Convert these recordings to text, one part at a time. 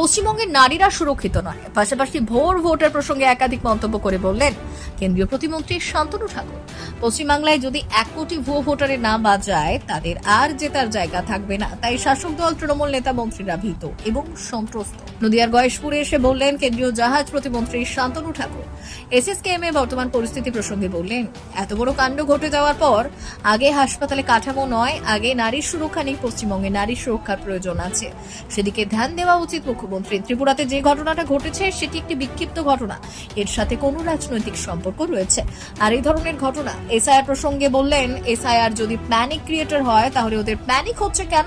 পশ্চিমবঙ্গের নারীরা সুরক্ষিত নয়। পাশাপাশি ভোর ভোটের প্রসঙ্গে একাধিক মন্তব্য করে বললেন কেন্দ্রীয় প্রতিমন্ত্রী শান্তনু ঠাকুর। পশ্চিমবাংলায় যদি এক কোটি ভুয়ো ভোটারের নাম বাদ যায় তাদের আর জেতার জায়গা থাকবে না। তাই শাসক দল, তৃণমূল নেতা মন্ত্রীরা ভীত এবং সন্ত্রস্ত। নদিয়ার গয়েশপুরে এসে বললেন কেন্দ্রীয় জাহাজ প্রতিমন্ত্রী শান্তনু ঠাকুর। এসএসকেএম এ বর্তমান পরিস্থিতি প্রসঙ্গে বললেন, এত বড় কাণ্ড ঘটে যাওয়ার পর, আগে হাসপাতালে কাঠামো নয়, আগে নারীর সুরক্ষা নেই, পশ্চিমবঙ্গে নারীর সুরক্ষার প্রয়োজন আছে। সেদিকে ধ্যান দেওয়া উচিত মুখ্যমন্ত্রী। ত্রিপুরাতে যে ঘটনাটা ঘটেছে, সেটি একটি বিক্ষিপ্ত ঘটনা। এর সাথে কোনো রাজনৈতিক সম্পর্ক রয়েছে। আর এই ধরনের ঘটনা এসআইআর প্রসঙ্গে বললেন, এসআইআর যদি প্যানিক ক্রিয়েটর হয়, তাহলে ওদের প্যানিক হচ্ছে কেন?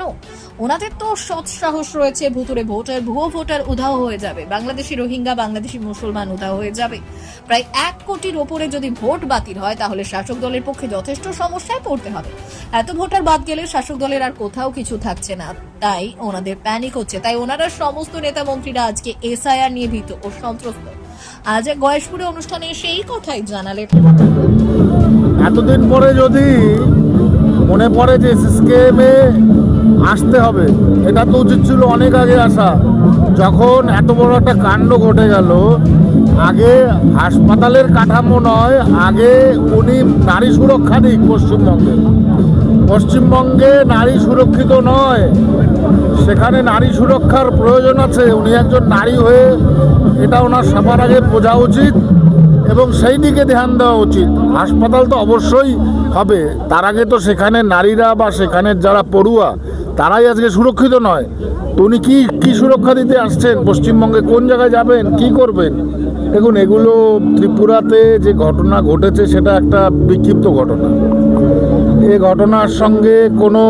ওনাদের তো সৎ সাহস রয়েছে ভুতুরে ভোটার, ভুয়ো ভোটার উধাও হয়ে যাবে। বাংলাদেশি রোহিঙ্গা, বাংলাদেশি মুসলমান উধাও হয়ে যাবে। প্রায় এক কোটির ওপরে যদি ভোট বাতিল হয়, তাহলে শাসক দলের পক্ষে যথেষ্ট সমস্যায় পড়তে হবে। এত ভোটার বাদ গেলে শাসক দলের আর কোথাও কিছু থাকছে না। তাই ওনাদের প্যানিক হচ্ছে। তাই ওনারা সমস্ত নেতা মন্ত্রীরা আজকে এসআইআর নিয়ে ভীত ও সন্ত্রস্ত। আজ গয়েশপুরে অনুষ্ঠানে সেই কথাই জানালেন। এতদিন পরে যদি মনে পড়ে যে সিস্কেমে আসতে হবে, এটা তো উচিত ছিল অনেক আগে আসা। যখন এত বড় একটা কাণ্ড ঘটে গেল, আগে হাসপাতালের কাঠামো নয়, আগে উনি নারী সুরক্ষা দিক পশ্চিমবঙ্গে। পশ্চিমবঙ্গে নারী সুরক্ষিত নয় সেখানে নারী সুরক্ষার প্রয়োজন আছে। উনি একজন নারী হয়ে এটা ওনার সবার আগে বোঝা উচিত এবং সেই দিকে ধ্যান দেওয়া উচিত। হাসপাতাল তো অবশ্যই হবে। তার আগে তো সেখানে নারীরা বা সেখানের যারা পড়ুয়া, তারাই আজকে সুরক্ষিত নয়। তো উনি কী কী সুরক্ষা দিতে আসছেন? পশ্চিমবঙ্গে কোন জায়গায় যাবেন? কি করবেন? দেখুন, এগুলো ত্রিপুরাতে যে ঘটনা ঘটেছে, সেটা একটা বিক্ষিপ্ত ঘটনা। এই ঘটনার সঙ্গে কোনো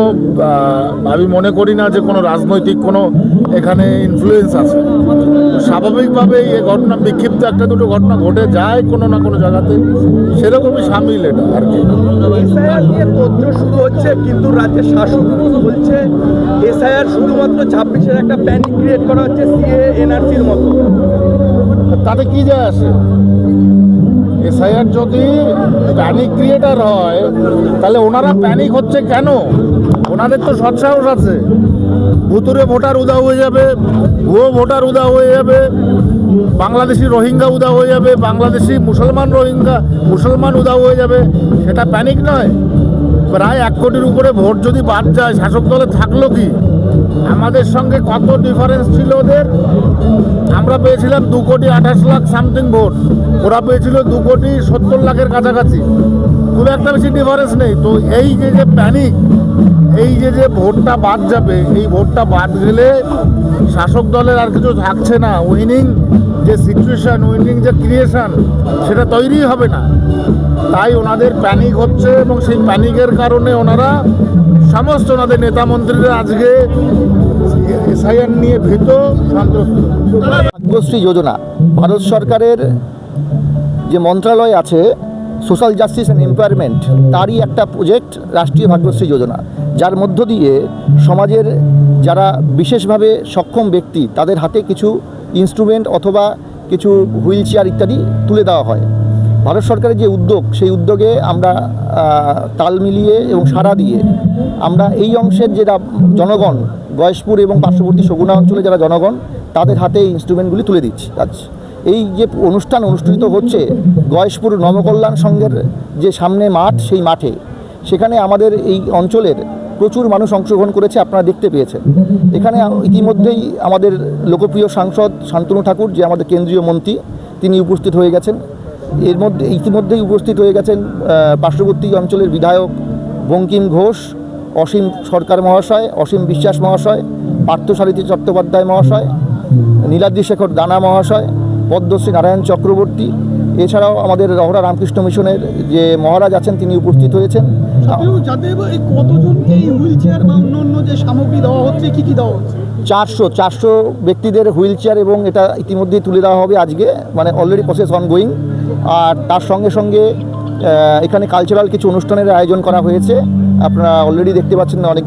আমি মনে করি না যে কোনো রাজনৈতিক কোনো এখানে ইনফ্লুয়েন্স আছে। স্বাভাবিকভাবেই এই ঘটনা বিক্ষিপ্ত একটা দুটো ঘটনা ঘটে যায় কোনো না কোনো জায়গাতে সেরকমই সামিল এটা আর কি। শুরু হচ্ছে কিন্তু রাজ্যের শাসক বলছে এসআইআর শুধুমাত্র ছাব্বিশের একটা প্যানিক ক্রিয়েট করা হচ্ছে সিএ এনআরসির মতো। তাতে কি যায় আসে? এসআইআর যদি প্যানিক ক্রিয়েটার হয়, তাহলে ওনারা প্যানিক হচ্ছে কেন? ওনাদের তো সৎসাহস আছে। ভুতুরে ভোটার উদা হয়ে যাবে, ভুয়ো ভোটার উদা হয়ে যাবে, বাংলাদেশি রোহিঙ্গা উদা হয়ে যাবে, বাংলাদেশি মুসলমান রোহিঙ্গা, মুসলমান উদা হয়ে যাবে, সেটা প্যানিক নয়। প্রায় এক কোটির উপরে ভোট যদি বাদ যায়, শাসক দলে থাকল কি? আমাদের সঙ্গে কত ডিফারেন্স ছিল ওদের? আমরা পেয়েছিলাম দু কোটি আঠাশ লাখ সামথিং ভোট। ওরা পেয়েছিল দু কোটি সত্তর লাখের কাছাকাছি। খুব একটা বেশি ডিফারেন্স নেই। তো এই যে যে প্যানিক এই যে যে ভোটটা বাদ যাবে, এই ভোটটা বাদ গেলে শাসক দলের আর কিছু থাকছে না। উইনিং যে সিচুয়েশন উইনিং যে ক্রিয়েশন সেটা তৈরি হবে না। তাই ওনাদের প্যানিক হচ্ছে এবং সেই প্যানিকের কারণে ওনারা সমস্ত ওনাদের নেতা মন্ত্রীরা আজকে এসআইআর নিয়ে ভীত ভাগ্যশ্রী যোজনা, ভারত সরকারের যে মন্ত্রণালয় আছে, সোশ্যাল জাস্টিস অ্যান্ড এমপ্লয়মেন্ট তারই একটা প্রজেক্ট, রাষ্ট্রীয় ভাগ্যশ্রী যোজনা। যার মধ্য দিয়ে সমাজের যারা বিশেষভাবে সক্ষম ব্যক্তি, তাদের হাতে কিছু ইনস্ট্রুমেন্ট অথবা কিছু হুইল চেয়ার ইত্যাদি তুলে দেওয়া হয়। ভারত সরকারের যে উদ্যোগ, সেই উদ্যোগে আমরা তাল মিলিয়ে এবং সাড়া দিয়ে আমরা এই অংশের যারা জনগণ, গয়েশপুর এবং পার্শ্ববর্তী সগুনা অঞ্চলে যারা জনগণ, তাদের হাতে এই ইনস্ট্রুমেন্টগুলি তুলে দিচ্ছি। আজ এই যে অনুষ্ঠান অনুষ্ঠিত হচ্ছে গয়েশপুর নবকল্যাণ সংঘের যে সামনে মাঠ, সেই মাঠে, সেখানে আমাদের এই অঞ্চলের প্রচুর মানুষ অংশগ্রহণ করেছে, আপনারা দেখতে পেয়েছেন। এখানে ইতিমধ্যেই আমাদের লোকপ্রিয় সাংসদ শান্তনু ঠাকুর, যে আমাদের কেন্দ্রীয় মন্ত্রী, তিনি উপস্থিত হয়ে গেছেন। এর মধ্যে ইতিমধ্যেই উপস্থিত হয়ে গেছেন পার্শ্ববর্তী অঞ্চলের বিধায়ক বঙ্কিম ঘোষ অসীম সরকার মহাশয় অসীম বিশ্বাস মহাশয় পার্থসারথী চট্টোপাধ্যায় মহাশয় নীলাদ্রি শেখর দানা মহাশয় পদ্মশ্রী নারায়ণ চক্রবর্তী। এছাড়াও আমাদের রহরা রামকৃষ্ণ মিশনের যে মহারাজ আছেন তিনি উপস্থিত হয়েছেন। চারশো চারশো ব্যক্তিদের হুইল চেয়ার এবং এটা ইতিমধ্যেই তুলে দেওয়া হবে আজকে মানে অলরেডি প্রসেস অনগোয়িং আর তার সঙ্গে সঙ্গে এখানে কালচারাল কিছু অনুষ্ঠানের আয়োজন করা হয়েছে। আপনারা অলরেডি দেখতে পাচ্ছেন অনেক